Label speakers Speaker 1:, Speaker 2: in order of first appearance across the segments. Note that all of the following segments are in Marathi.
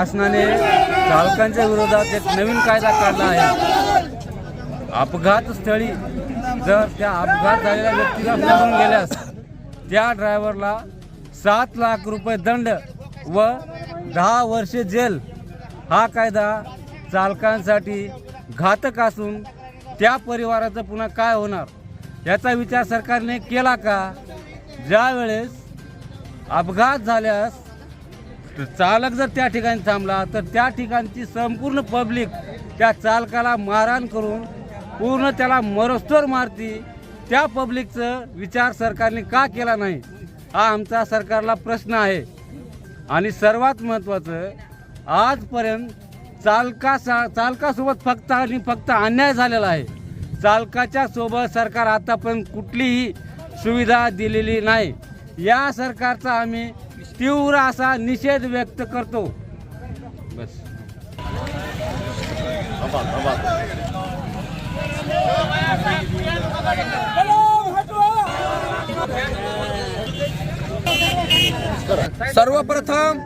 Speaker 1: शासनाने चालकांच्या विरोधात एक नवीन कायदा काढला आहे. अपघात स्थळी जर त्या अपघात झालेल्या व्यक्तीला सोडून गेल्यास त्या ड्रायव्हरला सात लाख रुपये दंड व दहा वर्षे जेल हा कायदा चालकांसाठी घातक असून त्या परिवाराचं पुन्हा काय होणार? याचा विचार सरकारने केला का? ज्या वेळेस अपघात झाल्यास तर चालक जर त्या ठिकाणी थांबला तर त्या ठिकाणची संपूर्ण पब्लिक त्या चालकाला मारहाण करून पूर्ण त्याला मरस्तोर मारती. त्या पब्लिकचं विचार सरकारने का केला नाही हा आमचा सरकारला प्रश्न आहे. आणि सर्वात महत्त्वाचं आजपर्यंत चालका सा चालकासोबत फक्त आणि फक्त अन्याय झालेला आहे. चालकाच्या सोबत सरकार आतापर्यंत कुठलीही सुविधा दिलेली नाही. या सरकारचा आम्ही तीव्र असा निषेध व्यक्त करतो. बस.
Speaker 2: सर्वप्रथम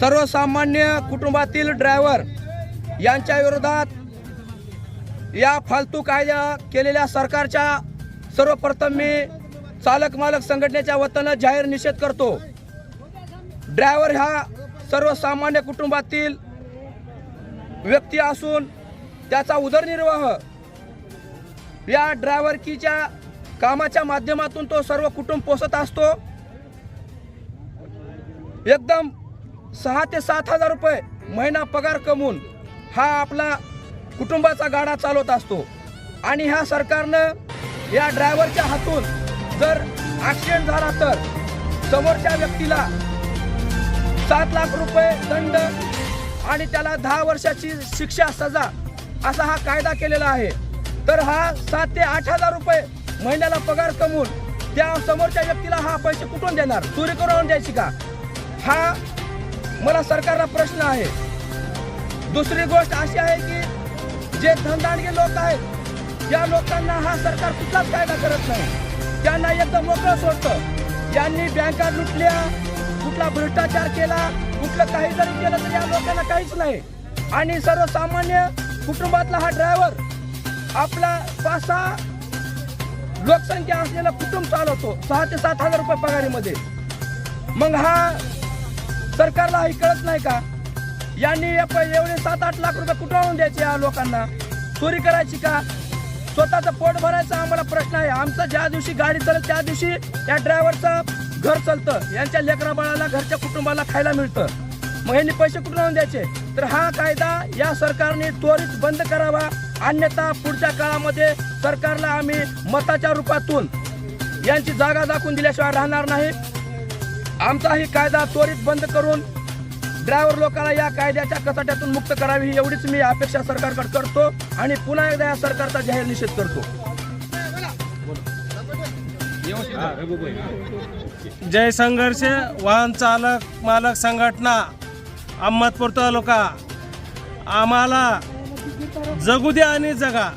Speaker 2: सर्वसामान्य कुटुंबातील ड्रायव्हर यांच्या विरोधात या फालतू कायदा केलेल्या सरकारच्या सर्वप्रथम मी चालक मालक संघटनेच्या वतीनं जाहीर निषेध करतो. ड्रायव्हर हा सर्वसामान्य कुटुंबातील व्यक्ती असून त्याचा उदरनिर्वाह या ड्रायव्हरकीच्या कामाच्या माध्यमातून तो सर्व कुटुंब पोसत असतो. एकदम सहा ते सात हजार रुपये महिना पगार कमवून हा आपला कुटुंबाचा गाडा चालवत असतो. आणि ह्या सरकारनं या ड्रायव्हरच्या हातून जर ॲक्सिडेंट झाला तर समोरच्या व्यक्तीला सात लाख रुपये दंड आणि त्याला दहा वर्षाची शिक्षा सजा असा हा कायदा केलेला आहे. तर हा सात ते आठ हजार रुपये महिन्याला पगार कमवून त्या समोरच्या व्यक्तीला हा पैसे कुठून देणार? चोरी करून द्यायची का? हा मला सरकारला प्रश्न आहे. दुसरी गोष्ट अशी आहे की जे धनदानगी लोक आहेत या लोकांना हा सरकार कुठलाच कायदा करत नाही. त्यांना एकदम मोकळं सोडतं यांनी बँका लुटल्या कुठला भ्रष्टाचार केला कुठलं काही जरी केलं तर या लोकांना काहीच नाही. आणि सर्वसामान्य कुटुंबातला हा ड्रायव्हर आपला पाच सहा लोकसंख्या असलेला कुटुंब चालवतो सहा ते सात हजार रुपये पगारीमध्ये. मग हा सरकारला हे कळत नाही का? यांनी एवढे सात आठ लाख रुपये कुठं आणून द्यायचे या लोकांना? चोरी करायची का? स्वतःचं पोट भरायचा आम्हाला प्रश्न आहे. आमचं ज्या दिवशी गाडी चालत त्या दिवशी या ड्रायव्हरचं घर चालतं. यांच्या लेकरा बाळाला घरच्या कुटुंबाला खायला मिळतं. मग यांनी पैसे कुठून आणून द्यायचे? तर हा कायदा या सरकारने त्वरित बंद करावा. अन्यथा पुढच्या काळामध्ये सरकारला आम्ही मताच्या रूपातून यांची जागा दाखवून दिल्याशिवाय राहणार नाही. आमचा ही कायदा त्वरित बंद करून ड्रायव्हर लोकांना या कायद्याच्या कचाट्यातून मुक्त करावी ही एवढीच मी अपेक्षा सरकारकडे करतो आणि पुन्हा एकदा या सरकारचा जाहीर निषेध करतो.
Speaker 3: जय संघर्ष वाहन चालक मालक संघटना अहमदपूर तालुका. आम्हाला जगू द्या आणि जगा.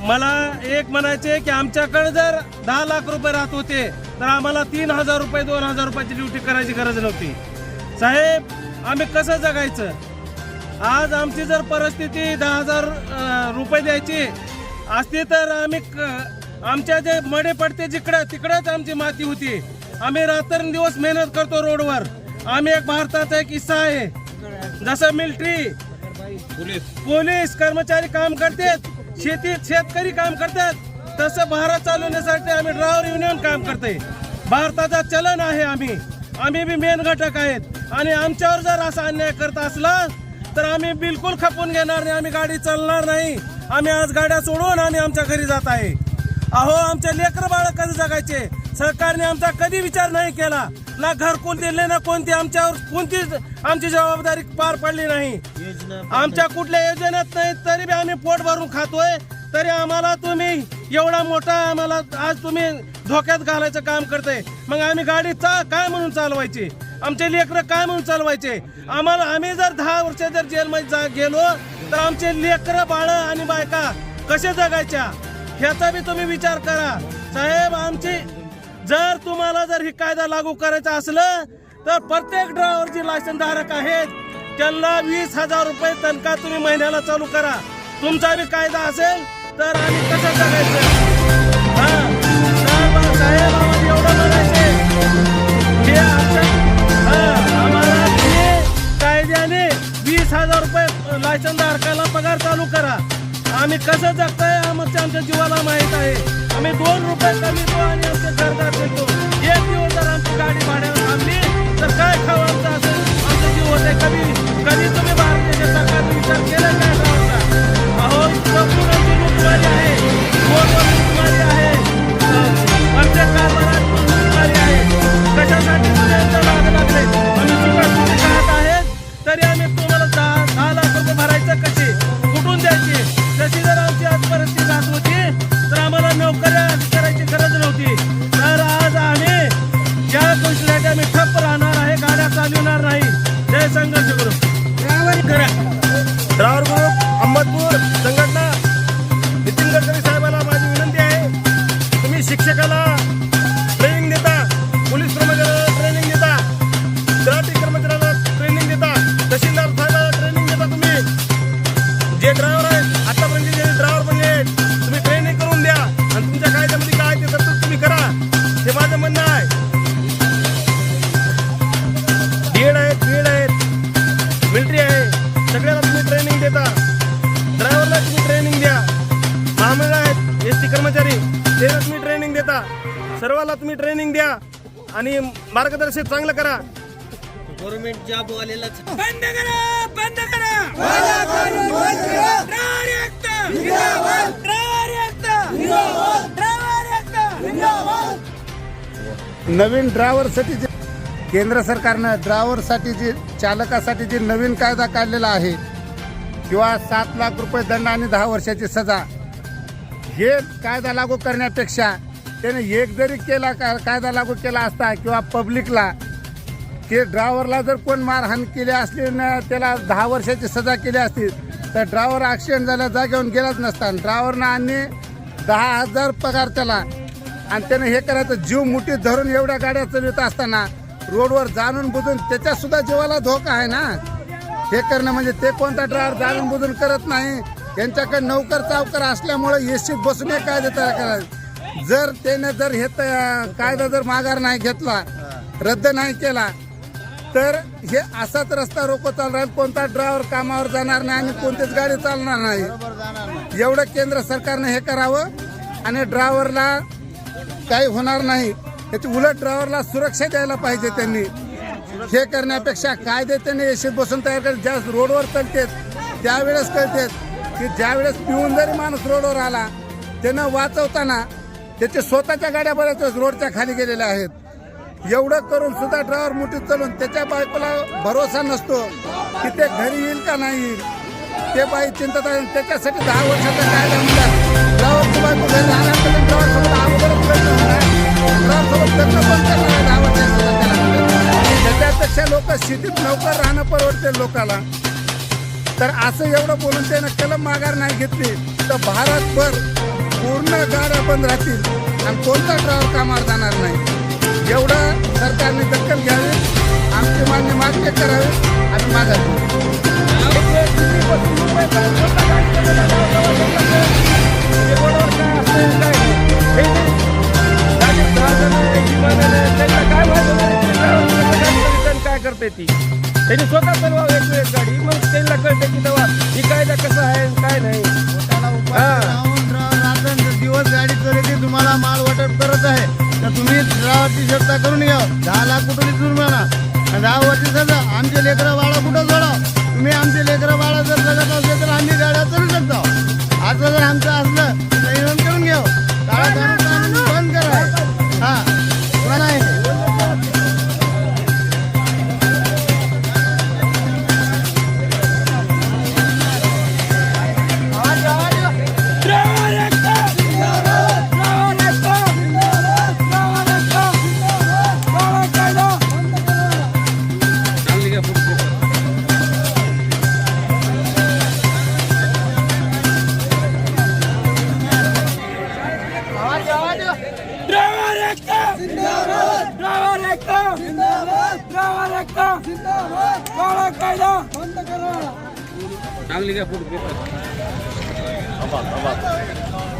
Speaker 3: मला एक म्हणायचे की आमच्याकडे जर दहा लाख रुपये राहत होते तर आम्हाला तीन हजार रुपये दोन हजार रुपयाची ड्युटी करायची गरज नव्हती. साहेब आम्ही कसं जगायचं? आज आमची जर परिस्थिती दहा हजार रुपये द्यायची असती तर आम्ही आमच्या जे मडे पडते जिकडं तिकडंच आमची माती होती. आम्ही रात्रंदिवस मेहनत करतो रोडवर. आम्ही एक भारताचा एक हिस्सा आहे. जसं मिलिटरी पोलीस. कर्मचारी काम करतात शेतीत शेतकरी काम करतात तसं भारत चालवण्यासाठी आम्ही ड्रायव्हर युनियन काम करते भारताचा चलन आहे आम्ही. आम्ही बी मेन घटक आहेत. आणि आमच्यावर जर असा अन्याय करत असला तर आम्ही बिलकुल खपून घेणार नाही. आम्ही गाडी चालणार नाही. आम्ही आज गाड्या सोडून आम्ही आमच्या घरी जात आहे. अहो आमच्या लेकर बाळ कधी जगायचे? सरकारने आमचा कधी विचार नाही केला. ना घरकुल दिले ना कोणती आमच्यावर कोणतीच आमची जबाबदारी पार पडली नाही. आमच्या कुठल्या योजनेत नाही तरी बी आम्ही पोट भरून खातोय. तरी आम्हाला तुम्ही एवढा मोठा आम्हाला आज तुम्ही धोक्यात घालायचं काम करते मग आम्ही गाडी चा काय म्हणून चालवायची? आमचे लेकरं काय म्हणून चालवायचे? आम्हाला आम्ही जर दहा वर्ष जर जेलमध्ये जा गेलो तर आमचे लेकरं बाळ आणि बायका कसे जगायच्या? ह्याचा बी तुम्ही विचार करा. साहेब आमची जर तुम्हाला जर ही कायदा लागू करायचा असलं तर प्रत्येक ड्रायव्हर जे लायसन धारक आहेत त्यांना वीस हजार रुपये तनखा तुम्ही महिन्याला चालू करा. तुमचा बी कायदा असेल तर आम्ही कसं जगायचं? आम्ही कसं जगताय आमच्या आमच्या जीवाला माहीत आहे. आम्ही दोन रुपये कमी तो आणि आमच्या घरदार देतो. एक दिवस जर आमची गाडी भाड्यावर थांबली आहे
Speaker 4: सर्वाला तुम्ही ट्रेनिंग द्या आणि मार्गदर्शन चांगलं करा.
Speaker 5: बंद करा बंद करा. ड्रायव्हर एकटा
Speaker 6: नवीन ड्रायव्हरसाठी जे केंद्र सरकारनं ड्रायव्हरसाठी जे चालकासाठी जे नवीन कायदा काढलेला आहे किंवा सात लाख रुपये दंड आणि दहा वर्षाची सजा हे कायदा लागू करण्यापेक्षा त्याने एक जरी केला का कायदा लागू केला असता किंवा पब्लिकला ते ड्रायव्हरला जर कोण मारहाण केली असली ना त्याला दहा वर्षाची सजा केली असती तर ड्रायव्हर ॲक्सिडेंट झाल्या जागेवरून गेलाच नसता. ड्रायव्हरनं आणि दहा हजार पगार त्याला. आणि त्यानं हे करायचं जीव मुठीत धरून एवढ्या गाड्या चालवत असताना रोडवर जाणून बुजून त्याच्यासुद्धा जीवाला धोका आहे ना? हे करणं म्हणजे ते कोणता ड्रायव्हर जाणून बुजून करत नाही? यांच्याकडे नौकर चावकर असल्यामुळे एसीत बसून हे कायदे तयार करायचं. जर त्याने जर हे त- कायदा जर माघार नाही घेतला रद्द नाही केला तर हे असाच रस्ता रोको चालू राहील. कोणता ड्रायव्हर कामावर जाणार नाही आणि कोणतीच गाडी चालणार नाही. एवढं केंद्र सरकारने हे करावं आणि ड्रायव्हरला काही होणार नाही. याची उलट ड्रायव्हरला सुरक्षा द्यायला पाहिजे त्यांनी. हे करण्यापेक्षा कायदे त्यांनी एशीत बसून तयार कर ज्या रोडवर चालतेत त्यावेळेस कळतेत की ज्यावेळेस पिऊन जरी माणूस रोडवर आला त्यानं वाचवताना त्याच्या स्वतःच्या गाड्या बऱ्याच रोडच्या खाली गेलेल्या आहेत. एवढं करून सुद्धा ड्रायव्हर मुठीत चालून त्याच्या बायकोला भरोसा नसतो की ते घरी येईल का नाही येईल. ते बाई चिंतत आहे. त्याच्यासाठी दहा वर्षाचा कायदा म्हणतात ड्रायव्हरची बायको घरी अगोदरच लग्न होणार लग्न पण करणार दहा वर्षाचा त्याच्यापेक्षा लोक शेतीत लवकर राहणं परवडते लोकाला. तर असं एवढं बोलून त्यानं कलम माघार नाही घेतली. तर भारतभर पूर्ण गाड्या बंद राहतील. आणि कोणता ड्रायव्हर कामावर जाणार नाही. एवढं सरकारने दखल घ्यावी आमची मान्य मागणी करावी आणि मागावी
Speaker 7: तुम्ही ड्रायव्हरची करून घ्या. दहा लाख कुठे जुर्माना आणि दहा वर्षी सजा आमचे लेकरं बाळा कुठं सोडा तुम्ही आमचे लेकरं बाळा जर जगत असले तर आम्ही गाड्या चालू शकतो. असं जर आमचं असलं तर करून घ्या. काळा
Speaker 5: நாங்களுக்கே
Speaker 1: போட்டு போயிருக்கோம் ஆமாம்